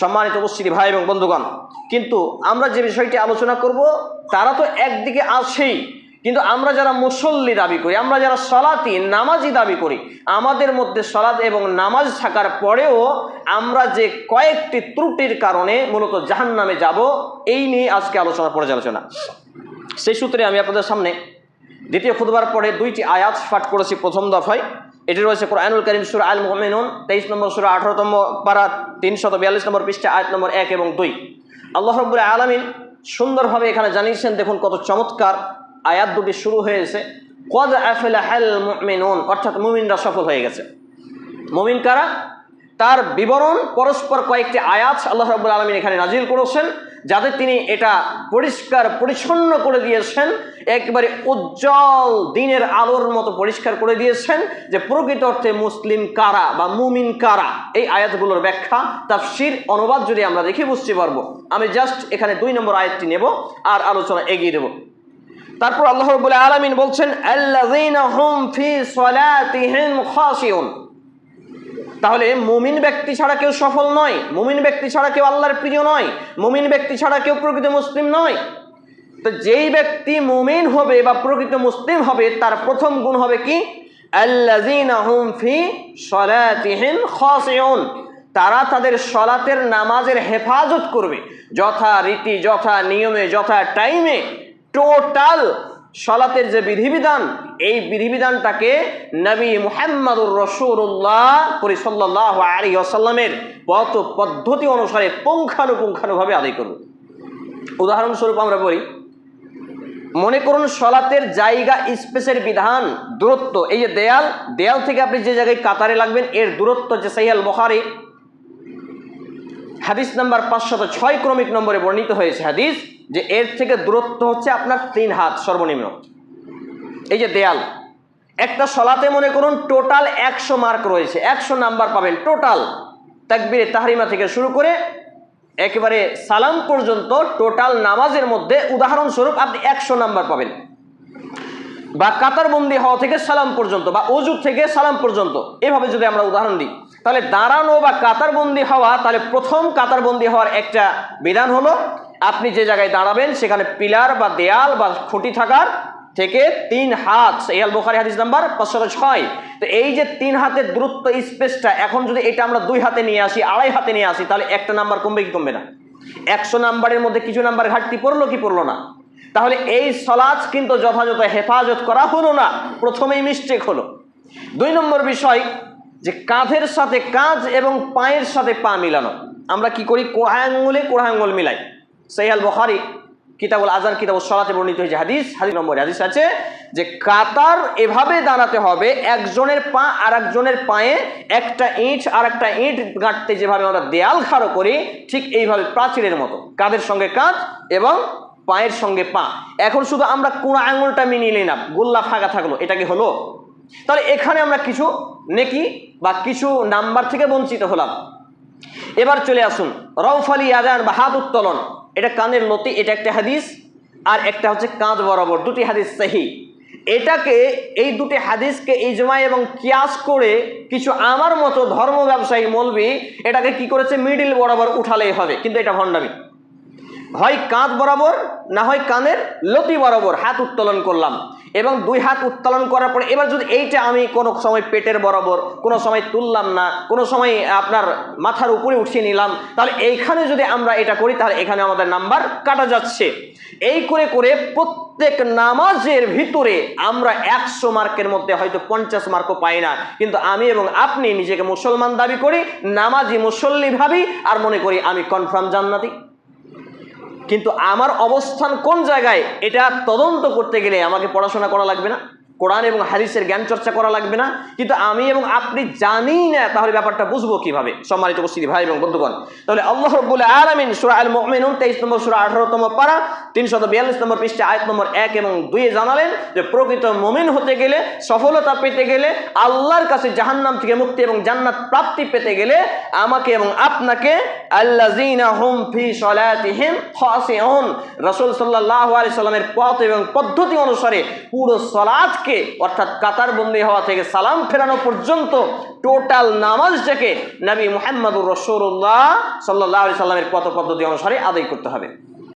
সম্মানিত উপস্থিতি ভাই এবং বন্ধুগণ। কিন্তু আমরা যে বিষয়টি আলোচনা করব, তারা তো একদিকে আছেই। কিন্তু আমরা যারা মুসল্লি দাবি করি, আমরা যারা সলাতি, নামাজি দাবি করি, আমাদের মধ্যে সলাদ এবং নামাজ থাকার পরেও আমরা যে কয়েকটি ত্রুটির কারণে মূলত জাহান নামে যাব, এই নিয়ে আজকে আলোচনা, পর্যালোচনা। সেই সূত্রে আমি আপনাদের সামনে দ্বিতীয় খুদবার পরে দুইটি আয়াত পাঠ করেছি প্রথম দফায়। এটি রয়েছে কোরআনুল করিম সুর আল মোহামিনুন তেইশ নম্বর সুর আঠারোতম পারা, তিনশত বিয়াল্লিশ নম্বর পৃষ্ঠা, আয়াত নম্বর এক এবং দুই। আল্লাহ রব্বুল আলমিন সুন্দরভাবে এখানে জানিয়েছেন, দেখুন কত চমৎকার আয়াত দুটি শুরু হয়েছে। কদ আফেল হাল মুমিনুন অর্থাৎ মুমিনরা সফল হয়ে গেছে। মুমিন কারা? তার বিবরণ পরস্পর কয়েকটি আয়াত আল্লাহ রাব্বুল আলমিন এখানে নাজিল করেছেন। যাতে তিনি এটা পরিষ্কার, পরিচ্ছন্ন করে দিয়েছেন, একবারে উজ্জ্বল দিনের আলোর মতো পরিষ্কার করে দিয়েছেন যে প্রকৃত অর্থে মুসলিম কারা বা মুমিন কারা? এই আয়াতগুলোর ব্যাখ্যা, তাফসির অনুবাদ যদি আমরা দেখে বুঝতে পারব, আমি জাস্ট এখানে দুই নম্বর আয়াতটি নেব আর আলোচনা এগিয়ে দেব। তারপর আল্লাহ রাব্বুল আলামিন বলছেন তাহলে মুমিন ব্যক্তি ছাড়া কেউ সফল নয়। মুমিন ব্যক্তি ছাড়া কেউ আল্লাহর প্রিয় নয়। মুমিন ব্যক্তি ছাড়া কেউ প্রকৃত মুসলিম নয়। তো যেই ব্যক্তি মুমিন হবে বা প্রকৃত মুসলিম হবে, তার প্রথম গুণ হবে কি? তারা তাদের সলাতের নামাজের হেফাজত করবে। যথা রীতি যথা নিয়মে যথা টাইমে টোটাল সলাতের যে বিধিবিধান, এই বিধিবিধানটাকে নবী মুহাম্মদুর রসুল্লাহ পরিসল্লাহ আলী আসাল্লামের পথ পদ্ধতি অনুসারে পুঙ্খানুপুঙ্খানুভাবে আদায় করব উদাহরণস্বরূপ আমরা বলি মনে করুন সলাতের জায়গা, স্পেসের বিধান, দূরত্ব, এই যে দেয়াল দেয়াল থেকে আপনি যে জায়গায় কাতারে লাগবেন, এর দূরত্ব যে সাইয়াল বখারি। হাদিস নাম্বার পাঁচশত ছয় ক্রমিক নম্বরে বর্ণিত হয়েছে হাদিস যে এর থেকে দূরত্ব হচ্ছে আপনার তিন হাত সর্বনিম্ন। এই যে দেয়াল, একটা সলাতে মনে করুন টোটাল একশো মার্ক রয়েছে, একশো নাম্বার পাবেন টোটাল তাকবিরে তাহারিমা থেকে শুরু করে একেবারে সালাম পর্যন্ত টোটাল নামাজের মধ্যে উদাহরণস্বরূপ আপনি একশো নাম্বার পাবেন। বা কাতারবন্দি হওয়া থেকে সালাম পর্যন্ত বা অজু থেকে সালাম পর্যন্ত, এভাবে যদি আমরা উদাহরণ দিই, তাহলে দাঁড়ানো বা কাতারবন্দি হওয়া, তাহলে প্রথম কাতারবন্দি হওয়ার একটা বিধান হলো আপনি যে জায়গায় দাঁড়াবেন, সেখানে পিলার বা দেয়াল বা খুঁটি থাকার থেকে তিন হাত এয়াল বোখারি হাদিস নাম্বার পাঁচশো ছয়। তো এই যে তিন হাতের দূরত্ব স্পেসটা এখন যদি এটা আমরা দুই হাতে নিয়ে আসি, আড়াই হাতে নিয়ে আসি, তাহলে একটা নাম্বার কমবে কি কমবে না? একশো নাম্বারের মধ্যে কিছু নাম্বার ঘাটতি পড়ল কি পড়ল না? তাহলে এই সলাচ কিন্তু যথাযথ হেফাজত করা হলো না, প্রথমেই মিস্টেক হলো। দুই নম্বর বিষয়, যে কাঁধের সাথে কাঁধ এবং পায়ের সাথে পা মিলানো। আমরা কি করি? কোড়া আঙ্গুলে কোড়া আঙ্গুল মিলাই। সৈহাল বখারি কিতাবুল আজান কিতাবুল সলাতে বর্ণিত হয়েছে হাদিস। হাদিস নম্বর হাদিস আছে যে কাতার এভাবে দাঁড়াতে হবে, একজনের পা আর একজনের পায়ে একটা ইঁট আর একটা ইঁট গাঁটতে যেভাবে আমরা দেয়াল খাড়ো করি, ঠিক এইভাবে প্রাচীরের মতো। কাঁধের সঙ্গে কাঁধ এবং পায়ের সঙ্গে পা। এখন শুধু আমরা কোড়া আঙুলটা মিনিয়ে নিলাম, গোল্লা ফাঁকা থাকল, এটা কি হলো? তাহলে এখানে আমরা কিছু নেকি বা কিছু নাম্বার থেকে বঞ্চিত হলাম। এবার চলে আসুন রৌফালি আজান বা হাত উত্তোলন। এটা কানের লতি এটা একটা হাদিস, আর একটা হচ্ছে কাঁধ বরাবর, দুটি হাদিস সাহি। এটাকে, এই দুটি হাদিসকে ইজমায় এবং কিয়াস করে কিছু আমার মতো ধর্ম ব্যবসায়ী মলবি এটাকে কি করেছে? মিডিল বরাবর উঠালেই হবে। কিন্তু এটা ভণ্ডামি। হয় কাঁধ বরাবর, না হয় কানের লতি বরাবর, হাত উত্তোলন করলাম। এবং দুই হাত উত্তোলন করার পরে, এবার যদি এইটা আমি কোনো সময় পেটের বরাবর, কোনো সময় তুললাম না, কোনো সময় আপনার মাথার উপরে উঠিয়ে নিলাম, তাহলে এইখানে যদি আমরা এটা করি, তাহলে এখানে আমাদের নাম্বার কাটা যাচ্ছে। এই করে করে প্রত্যেক নামাজের ভিতরে আমরা একশো মার্কের মধ্যে হয়তো পঞ্চাশ মার্কও পাই না। কিন্তু আমি এবং আপনি নিজেকে মুসলমান দাবি করি, নামাজি মুসল্লি ভাবি, আর মনে করি আমি কনফার্ম জান্নাতি। কিন্তু আমার অবস্থান কোন জায়গায় এটা তদন্ত করতে গেলে আমাকে পড়াশোনা করা লাগবে না। কোরআন এবং হাদিসের জ্ঞান চর্চা করা লাগবে না। কিন্তু আমি এবং আপনি জানি না, তাহলে ব্যাপারটা বুঝব কীভাবে? সম্মানিত উপস্থিতি ভাই এবং বন্ধুগণ। তাহলে আল্লাহ রব্বুল আলমিন সুরা আল মুমিনুন তেইশ নম্বর, সুরা আঠারোতম পারা, তিনশত বিয়াল্লিশ নম্বর পৃষ্ঠে, আয়াত নম্বর এক এবং দুইয়ে জানালেন যে, প্রকৃত মুমিন হতে গেলে, সফলতা পেতে গেলে, আল্লাহর কাছে জাহান্নাম থেকে মুক্তি এবং জান্নাত প্রাপ্তি পেতে গেলে, আমাকে এবং আপনাকে খাশিউন রাসূল সাল্লাল্লাহু আলাইহি সাল্লামের পথ এবং পদ্ধতি অনুসারে পুরো সালাতকে থেকে, অর্থাৎ কাতার বন্দি হওয়া থেকে সালাম ফেরানো পর্যন্ত টোটাল নামাজটাকে নবী মোহাম্মদুর রসুল্লাহ সাল্লাহ সাল্লামের কত পদ্ধতি অনুসারে আদায় করতে হবে।